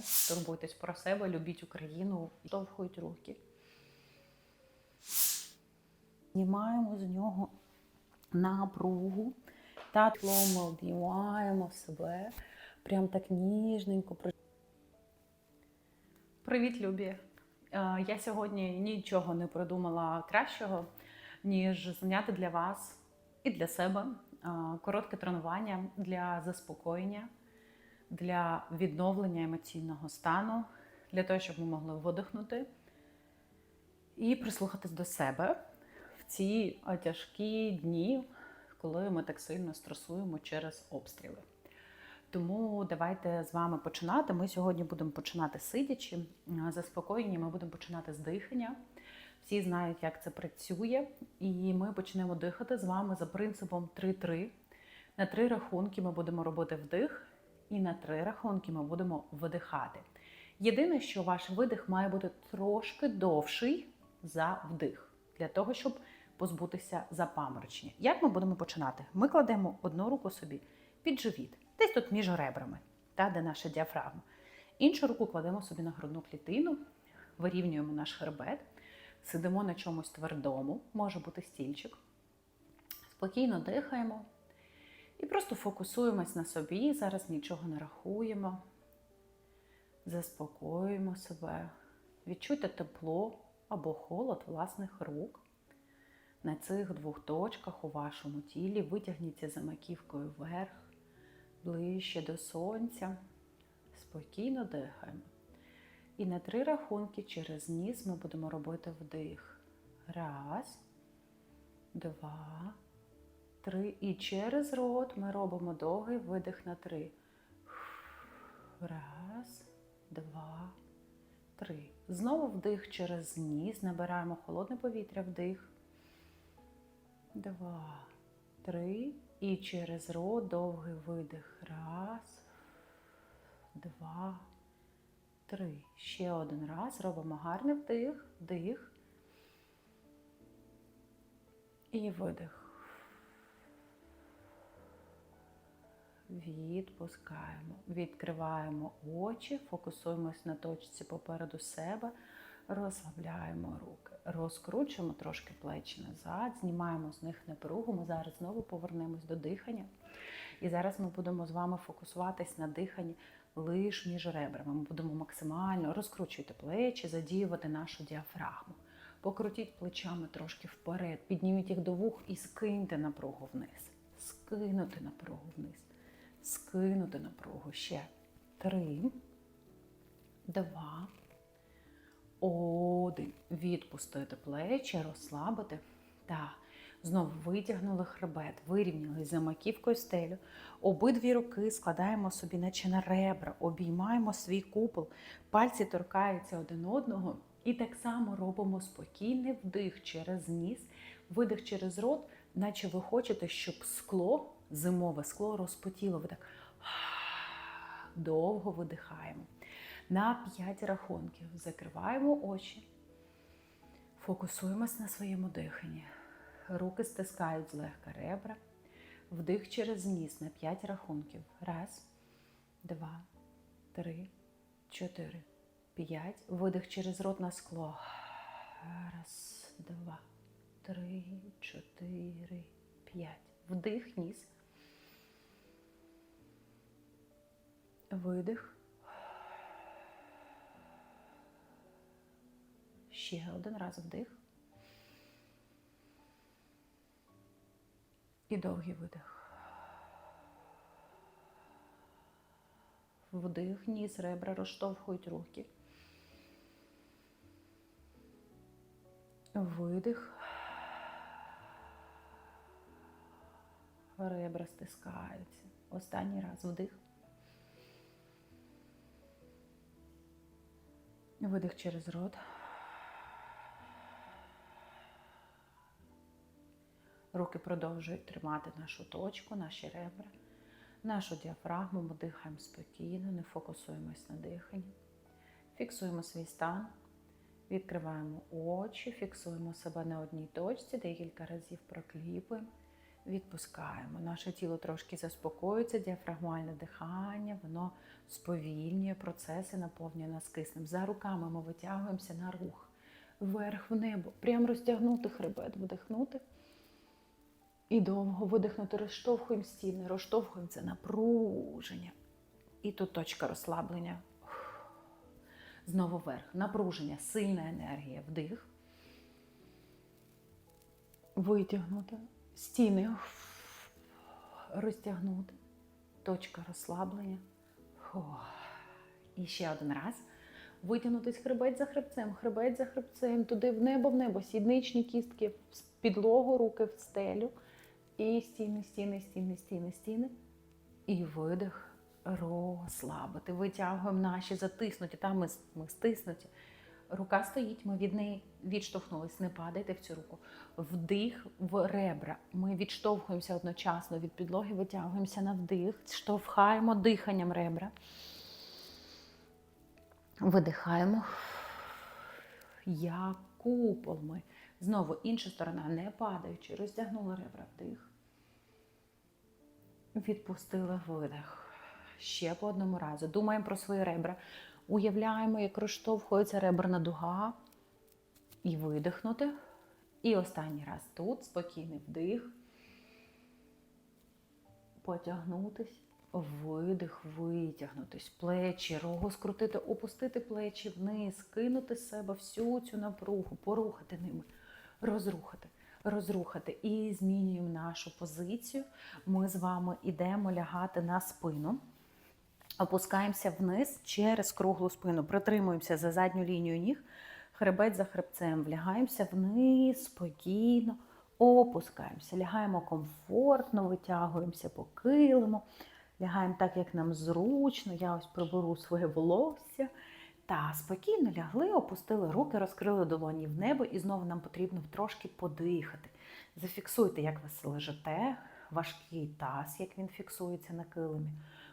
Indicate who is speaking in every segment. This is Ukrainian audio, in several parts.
Speaker 1: себе, турбуйтесь про себе, любіть Україну, штовхують руки. Знімаємо з нього напругу та тлом обіймаємо себе. Прям так ніжненько. Привіт, любі! Е, Я сьогодні нічого не придумала кращого, ніж зняти для вас і для себе е, коротке тренування для заспокоєння, для відновлення емоційного стану, для того, щоб ми могли видихнути і прислухатись до себе в ці тяжкі дні, коли ми так сильно стресуємо через обстріли. Тому давайте з вами починати. Ми сьогодні будемо починати сидячи. Заспокоєння ми будемо починати з дихання. Всі знають, як це працює. І ми почнемо дихати з вами за принципом 3-3. На три рахунки ми будемо робити вдих, і на три рахунки ми будемо видихати. Єдине, що ваш видих має бути трошки довший за вдих, для того, щоб позбутися запаморочення. Як ми будемо починати? Ми кладемо одну руку собі під живіт, десь тут між ребрами, та, де наша діафрагма. Іншу руку кладемо собі на грудну клітину, вирівнюємо наш хребет, сидимо на чомусь твердому, може бути стільчик. Спокійно дихаємо і просто фокусуємось на собі. Зараз нічого не рахуємо, заспокоюємо себе, відчуйте тепло або холод власних рук. На цих двох точках у вашому тілі витягніться за маківкою вверх, ближче до сонця. Спокійно дихаємо. І на три рахунки через ніс ми будемо робити вдих. Раз, два, три. І через рот ми робимо довгий видих на три. Раз, два, три. Знову вдих через ніс. Набираємо холодне повітря, вдих. Два, три. І через рот довгий видих. Раз, два, три. Ще один раз. Робимо гарний вдих, вдих. І видих. Відпускаємо, відкриваємо очі, фокусуємось на точці попереду себе, розслабляємо руки, розкручуємо трошки плечі назад, знімаємо з них напругу. Ми зараз знову повернемось до дихання. І зараз ми будемо з вами фокусуватись на диханні лише між ребрами. Ми будемо максимально розкручувати плечі, задіювати нашу діафрагму. Покрутіть плечами трошки вперед, підніміть їх до вух і скиньте напругу вниз. Скинути напругу вниз. Скинути напругу. Ще три, два, один. Відпустити плечі, розслабити. Так. Знову витягнули хребет, вирівняли за маківкою стелю. Обидві руки складаємо собі, наче на ребра, обіймаємо свій купол, пальці торкаються один одного. І так само робимо спокійний вдих через ніс, видих через рот, наче ви хочете, щоб скло, зимове скло розпотіло. Ви так довго видихаємо. На 5 рахунків закриваємо очі, фокусуємось на своєму диханні. Руки стискають злегка ребра. Вдих через ніс на 5 рахунків. Раз, два, три, чотири, п'ять. Видих через рот на скло. Раз, два, три, чотири, п'ять. Вдих, ніс. Видих. Ще один раз вдих. І довгий видих. Вдих, ніс, ребра розштовхують руки. Видих. Ребра стискаються. Останній раз вдих. Видих через рот. Руки продовжують тримати нашу точку, наші ребра, нашу діафрагму. Ми дихаємо спокійно, не фокусуємось на диханні. Фіксуємо свій стан, відкриваємо очі, фіксуємо себе на одній точці, декілька разів прокліпуємо. Відпускаємо. Наше тіло трошки заспокоюється, діафрагмальне дихання, воно сповільнює процеси, наповнює нас киснем. За руками ми витягуємося на рух. Вверх в небо. Прям розтягнути хребет, вдихнути. І довго видихнути, розштовхуємо стіни, розштовхуємо це напруження. І тут точка розслаблення. Знову вверх. Напруження, сильна енергія. Вдих. Витягнути. Стіни. Розтягнути. Точка розслаблення. І ще один раз. Витягнутись хребет за хребцем, хребет за хребцем, туди в небо, в небо, сідничні кістки, в підлогу, руки в стелю. І стіни, стіни, стіни, стіни, стіни. І видих розслабити. Витягуємо наші затиснуті. Там ми, ми стиснуті. Рука стоїть, ми від неї відштовхнулись. Не падайте в цю руку. Вдих в ребра. Ми відштовхуємося одночасно від підлоги, витягуємося на вдих, штовхаємо диханням ребра. Видихаємо. Як купол ми. Знову інша сторона, не падаючи, розтягнули ребра вдих. Відпустили видих. Ще по одному разу. Думаємо про свої ребра. Уявляємо, як розштовхується реберна дуга. І видихнути. І останній раз тут спокійний вдих. Потягнутись. Видих, витягнутись, плечі, рогу скрутити, опустити плечі вниз, кинути з себе всю цю напругу, порухати ними, розрухати, розрухати. І змінюємо нашу позицію. Ми з вами йдемо лягати на спину, опускаємося вниз через круглу спину, притримуємося за задню лінію ніг, хребет за хребцем, влягаємося вниз, спокійно, опускаємося, лягаємо комфортно, витягуємося по килиму. Лягаємо так, як нам зручно. Я ось приберу своє волосся. Та спокійно лягли, опустили руки, розкрили долоні в небо, і знову нам потрібно трошки подихати. Зафіксуйте, як ви лежите, важкий таз, як він фіксується на килимі,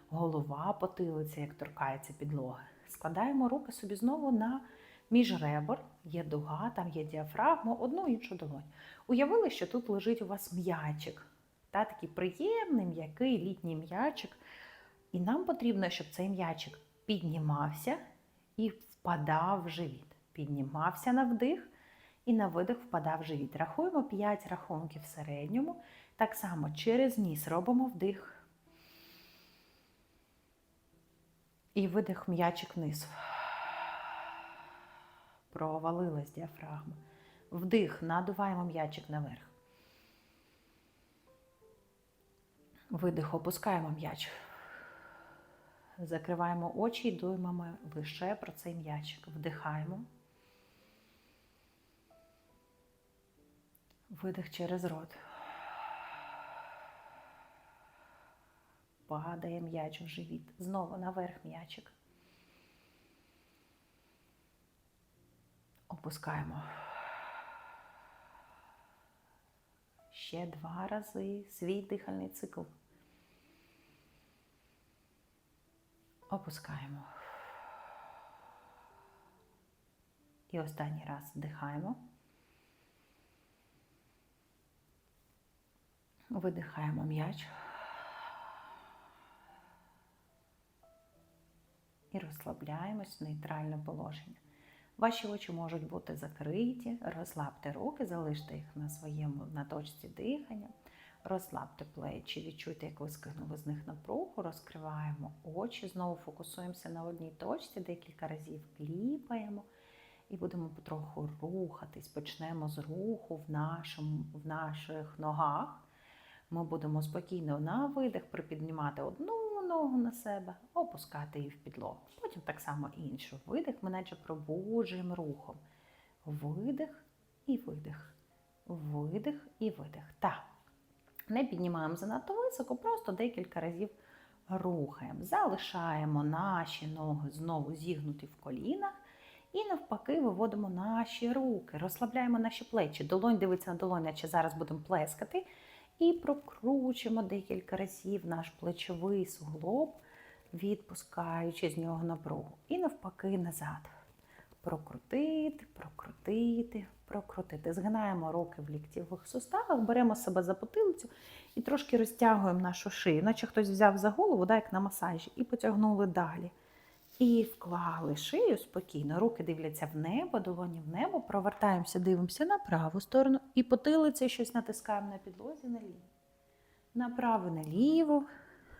Speaker 1: голова потилиця, як торкається підлоги. Складаємо руки собі знову на між ребер, є дуга, там є діафрагма, одну іншу долонь. Уявили, що тут лежить у вас м'ячик. Та такий приємний, м'який літній м'ячик. І нам потрібно, щоб цей м'ячик піднімався і впадав в живіт. Піднімався на вдих і на видих впадав в живіт. Рахуємо 5 рахунків в середньому. Так само через ніс робимо вдих. І видих м'ячик вниз. Провалилась діафрагма. Вдих, надуваємо м'ячик наверх. Видих, опускаємо м'яч. Закриваємо очі і думаємо лише про цей м'ячик. Вдихаємо. Видих через рот. Падає м'яч в живіт. Знову наверх м'ячик. Опускаємо. Ще два рази свій дихальний цикл. Опускаємо. І останній раз вдихаємо. Видихаємо м'яч. І розслабляємось в нейтральне положення. Ваші очі можуть бути закриті, розслабте руки, залиште їх на своєму на точці дихання, розслабте плечі, відчуйте, як ви скинули з них напругу, розкриваємо очі, знову фокусуємося на одній точці, декілька разів кліпаємо. І будемо потроху рухатись. Почнемо з руху в, нашому, в наших ногах. Ми будемо спокійно на видих припіднімати одну ногу на себе, опускати її в підлогу. Потім так само іншу. Видих, ми наче пробуджуємо рухом. Видих і видих. Видих і видих. Так. Не піднімаємо занадто високо, просто декілька разів рухаємо. Залишаємо наші ноги знову зігнуті в колінах. І навпаки виводимо наші руки, розслабляємо наші плечі. Долонь дивиться на долонь, наче зараз будемо плескати. І прокручуємо декілька разів наш плечовий суглоб, відпускаючи з нього напругу. І навпаки назад. прокрутити, прокрутити, прокрутити. Згинаємо руки в ліктєвих суставах, беремо себе за потилицю і трошки розтягуємо нашу шию, наче хтось взяв за голову, да, як на масажі, і потягнули далі. І вклали шию спокійно. Руки дивляться в небо, долоні в небо, провертаємося, дивимося на праву сторону і потилицею щось натискаємо на підлозі наліво. Направо наліво,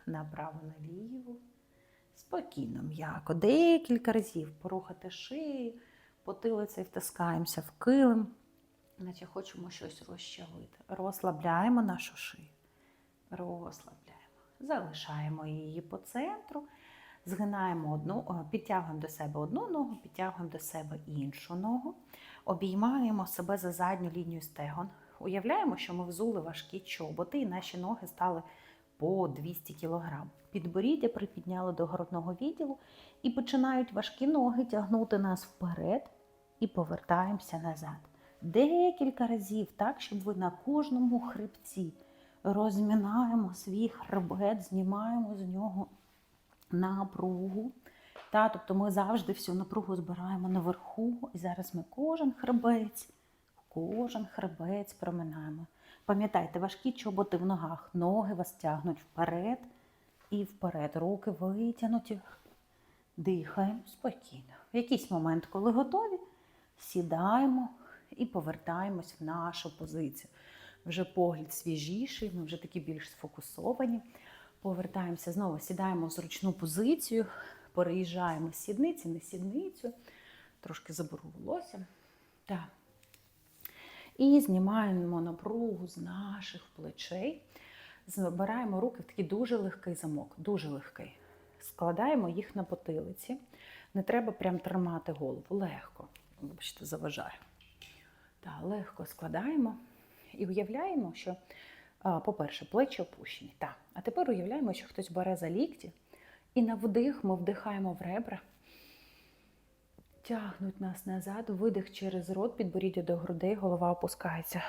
Speaker 1: направо наліво. Спокійно, м'яко. Декілька разів порухати шию, потилицею втискаємося в килим, наче хочемо щось розчавити. Розслабляємо нашу шию. Розслабляємо. Залишаємо її по центру. Згинаємо одну, підтягуємо до себе одну ногу, підтягуємо до себе іншу ногу, обіймаємо себе за задню лінію стегон. Уявляємо, що ми взули важкі чоботи, і наші ноги стали по 200 кг. Підборіддя припідняли до грудного відділу і починають важкі ноги тягнути нас вперед і повертаємося назад. Декілька разів, так, щоб ви на кожному хребці розмінаємо свій хребет, знімаємо з нього напругу. Та, тобто ми завжди всю напругу збираємо наверху, і зараз ми кожен хребець, кожен хребець проминаємо. Пам'ятайте, важкі чоботи в ногах, ноги вас тягнуть вперед і вперед. Руки витягнуті, дихаємо спокійно. В якийсь момент, коли готові, сідаємо і повертаємось в нашу позицію. Вже погляд свіжіший, ми вже такі більш сфокусовані. Повертаємося знову, сідаємо в зручну позицію, переїжджаємо з сідниці на сідницю, трошки заберу волосся. Так. І знімаємо напругу з наших плечей. Забираємо руки в такий дуже легкий замок, дуже легкий. Складаємо їх на потилиці. Не треба прям тримати голову. Легко. Вибачте, заважаю. Так, легко складаємо і уявляємо, що, по-перше, плечі опущені. Так. А тепер уявляємо, що хтось бере за лікті, і на вдих ми вдихаємо в ребра, тягнуть нас назад, видих через рот, підборіддя до грудей, голова опускається.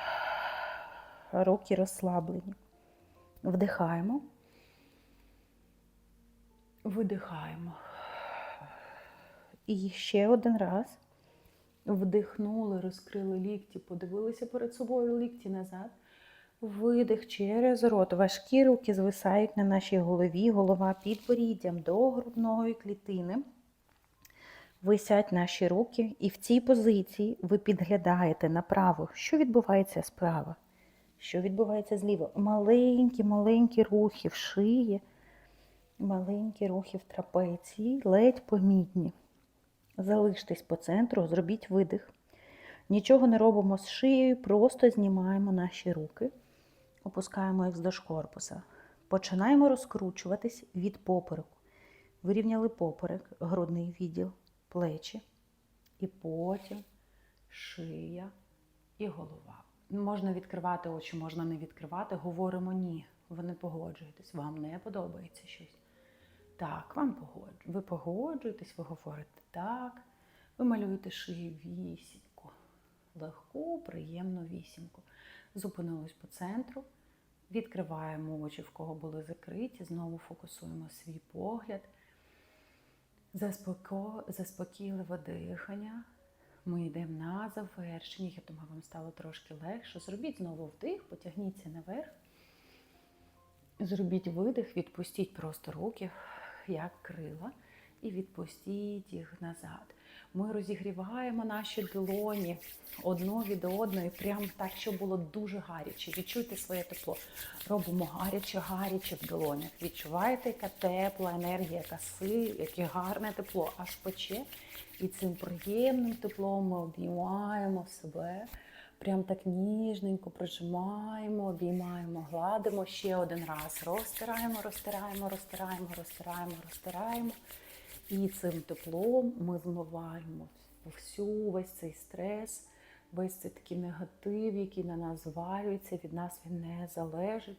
Speaker 1: Руки розслаблені. Вдихаємо. Видихаємо. І ще один раз. Вдихнули, розкрили лікті, подивилися перед собою лікті назад. Видих через рот. Важкі руки звисають на нашій голові, голова під поріддям до грудної клітини. Висять наші руки, і в цій позиції ви підглядаєте направо, що відбувається справа, що відбувається зліва. Маленькі-маленькі рухи в шиї, маленькі рухи в трапеції, ледь помітні. Залиштесь по центру, зробіть видих. Нічого не робимо з шиєю, просто знімаємо наші руки, опускаємо їх вздовж корпуса. Починаємо розкручуватись від попереку. Вирівняли поперек, грудний відділ, плечі, і потім шия і голова. Можна відкривати очі, можна не відкривати. Говоримо ні. Ви не погоджуєтесь, вам не подобається щось. Так, вам погоджу. Ви погоджуєтесь, ви говорите так. Ви малюєте шию вісімку. Легку, приємну вісімку. Зупинились по центру. Відкриваємо очі, в кого були закриті. Знову фокусуємо свій погляд. Заспоко... Заспокійливе дихання. Ми йдемо на завершення. Я думаю, вам стало трошки легше. Зробіть знову вдих, потягніться наверх. Зробіть видих, відпустіть просто руки, як крила, і відпустіть їх назад. Ми розігріваємо наші долоні одну від одної, прямо так, щоб було дуже гаряче. Відчуйте своє тепло. Робимо гаряче-гаряче в долонях. Відчуваєте, яка тепла енергія, яка сила, яке гарне тепло, аж пече. І цим приємним теплом ми обіймаємо себе. Прям так ніжненько прижимаємо, обіймаємо, гладимо ще один раз. Розтираємо, розтираємо, розтираємо, розтираємо, розтираємо. І цим теплом ми вмиваємо всю весь цей стрес, весь цей такий негатив, який на нас звалюється, від нас він не залежить.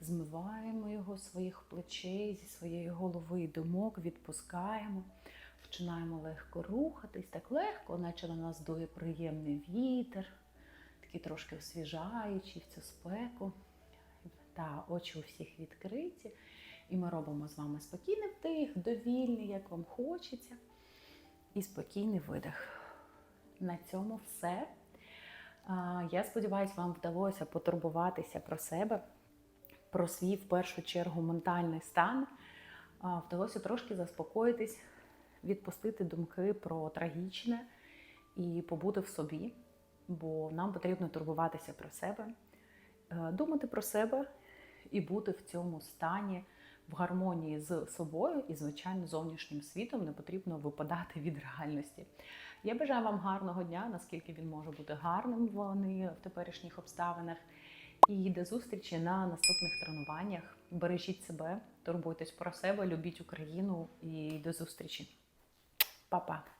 Speaker 1: Змиваємо його з своїх плечей, зі своєї голови і думок, відпускаємо, починаємо легко рухатись, так легко, наче на нас дує приємний вітер, такий трошки освіжаючий в цю спеку. Та очі у всіх відкриті. І ми робимо з вами спокійний вдих, довільний, як вам хочеться. І спокійний видих. На цьому все. Я сподіваюся, вам вдалося потурбуватися про себе, про свій в першу чергу ментальний стан. Вдалося трошки заспокоїтись, відпустити думки про трагічне і побути в собі, бо нам потрібно турбуватися про себе, е, думати про себе і бути в цьому стані в гармонії з собою і, звичайно, зовнішнім світом не потрібно випадати від реальності. Я бажаю вам гарного дня, наскільки він може бути гарним вони в теперішніх обставинах. І до зустрічі на наступних тренуваннях. Бережіть себе, турбуйтесь про себе, любіть Україну і до зустрічі. Па-па!